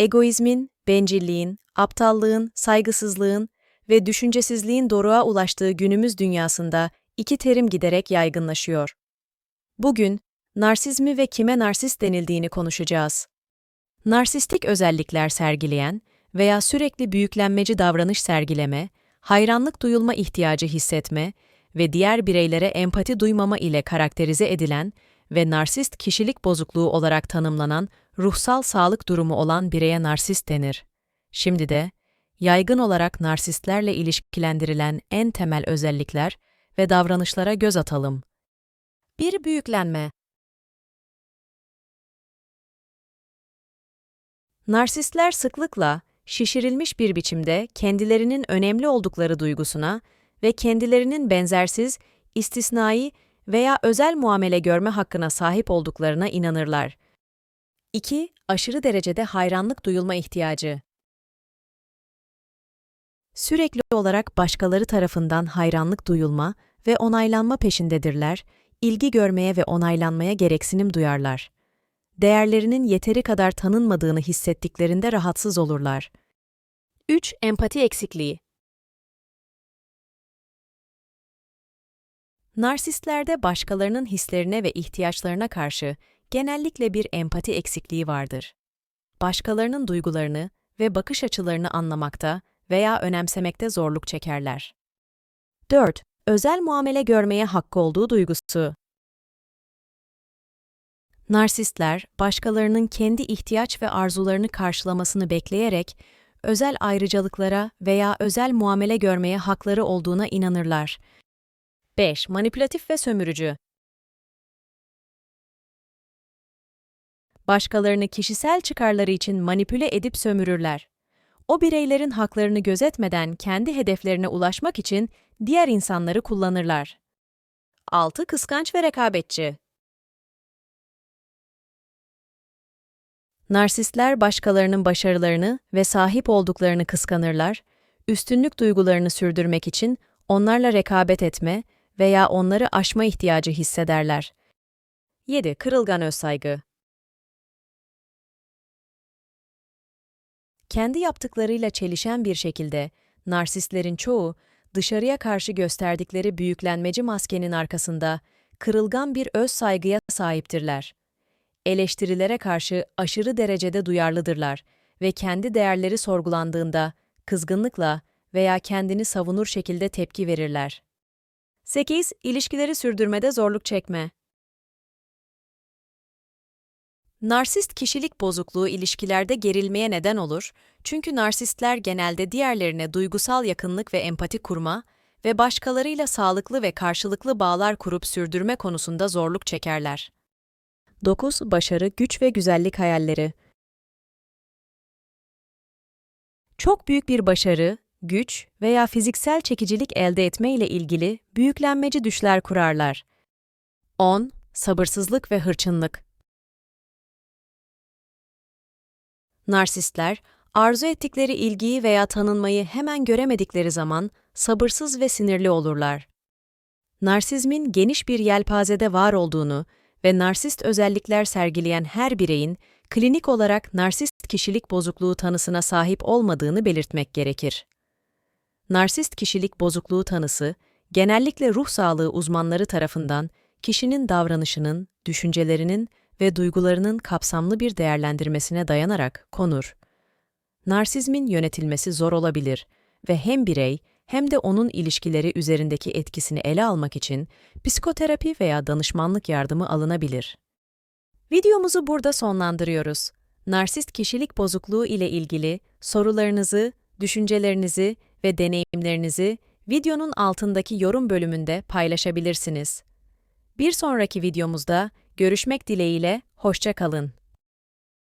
egoizmin, bencilliğin, aptallığın, saygısızlığın ve düşüncesizliğin doruğa ulaştığı günümüz dünyasında iki terim giderek yaygınlaşıyor. Bugün, narsizmi ve kime narsist denildiğini konuşacağız. Narsistik özellikler sergileyen veya sürekli büyüklenmeci davranış sergileme, hayranlık duyulma ihtiyacı hissetme ve diğer bireylere empati duymama ile karakterize edilen ve narsist kişilik bozukluğu olarak tanımlanan ruhsal sağlık durumu olan bireye narsist denir. Şimdi de yaygın olarak narsistlerle ilişkilendirilen en temel özellikler ve davranışlara göz atalım. Bir büyüklenme. Narsistler sıklıkla şişirilmiş bir biçimde kendilerinin önemli oldukları duygusuna ve kendilerinin benzersiz, istisnai veya özel muamele görme hakkına sahip olduklarına inanırlar. 2. Aşırı derecede hayranlık duyulma ihtiyacı. Sürekli olarak başkaları tarafından hayranlık duyulma ve onaylanma peşindedirler, ilgi görmeye ve onaylanmaya gereksinim duyarlar. Değerlerinin yeteri kadar tanınmadığını hissettiklerinde rahatsız olurlar. 3. Empati eksikliği. Narsistlerde başkalarının hislerine ve ihtiyaçlarına karşı genellikle bir empati eksikliği vardır. Başkalarının duygularını ve bakış açılarını anlamakta veya önemsemekte zorluk çekerler. 4. Özel muamele görmeye hakkı olduğu duygusu. Narsistler, başkalarının kendi ihtiyaç ve arzularını karşılamasını bekleyerek özel ayrıcalıklara veya özel muamele görmeye hakları olduğuna inanırlar. 5. Manipülatif ve sömürücü. Başkalarını kişisel çıkarları için manipüle edip sömürürler. O bireylerin haklarını gözetmeden kendi hedeflerine ulaşmak için diğer insanları kullanırlar. 6. Kıskanç ve rekabetçi. Narsistler başkalarının başarılarını ve sahip olduklarını kıskanırlar, üstünlük duygularını sürdürmek için onlarla rekabet etme veya onları aşma ihtiyacı hissederler. 7. Kırılgan özsaygı. Kendi yaptıklarıyla çelişen bir şekilde narsistlerin çoğu dışarıya karşı gösterdikleri büyüklenmeci maskenin arkasında kırılgan bir öz saygıya sahiptirler. Eleştirilere karşı aşırı derecede duyarlıdırlar ve kendi değerleri sorgulandığında kızgınlıkla veya kendini savunur şekilde tepki verirler. 8. İlişkileri sürdürmede zorluk çekme. Narsist kişilik bozukluğu ilişkilerde gerilmeye neden olur çünkü narsistler genelde diğerlerine duygusal yakınlık ve empati kurma ve başkalarıyla sağlıklı ve karşılıklı bağlar kurup sürdürme konusunda zorluk çekerler. 9. Başarı, güç ve güzellik hayalleri. Çok büyük bir başarı, güç veya fiziksel çekicilik elde etme ile ilgili büyüklenmeci düşler kurarlar. 10. Sabırsızlık ve hırçınlık. Narsistler, arzu ettikleri ilgiyi veya tanınmayı hemen göremedikleri zaman sabırsız ve sinirli olurlar. Narsizmin geniş bir yelpazede var olduğunu ve narsist özellikler sergileyen her bireyin klinik olarak narsist kişilik bozukluğu tanısına sahip olmadığını belirtmek gerekir. Narsist kişilik bozukluğu tanısı, genellikle ruh sağlığı uzmanları tarafından kişinin davranışının, düşüncelerinin ve duygularının kapsamlı bir değerlendirmesine dayanarak konur. Narsizmin yönetilmesi zor olabilir ve hem birey hem de onun ilişkileri üzerindeki etkisini ele almak için psikoterapi veya danışmanlık yardımı alınabilir. Videomuzu burada sonlandırıyoruz. Narsist kişilik bozukluğu ile ilgili sorularınızı, düşüncelerinizi ve deneyimlerinizi videonun altındaki yorum bölümünde paylaşabilirsiniz. Bir sonraki videomuzda görüşmek dileğiyle, hoşça kalın.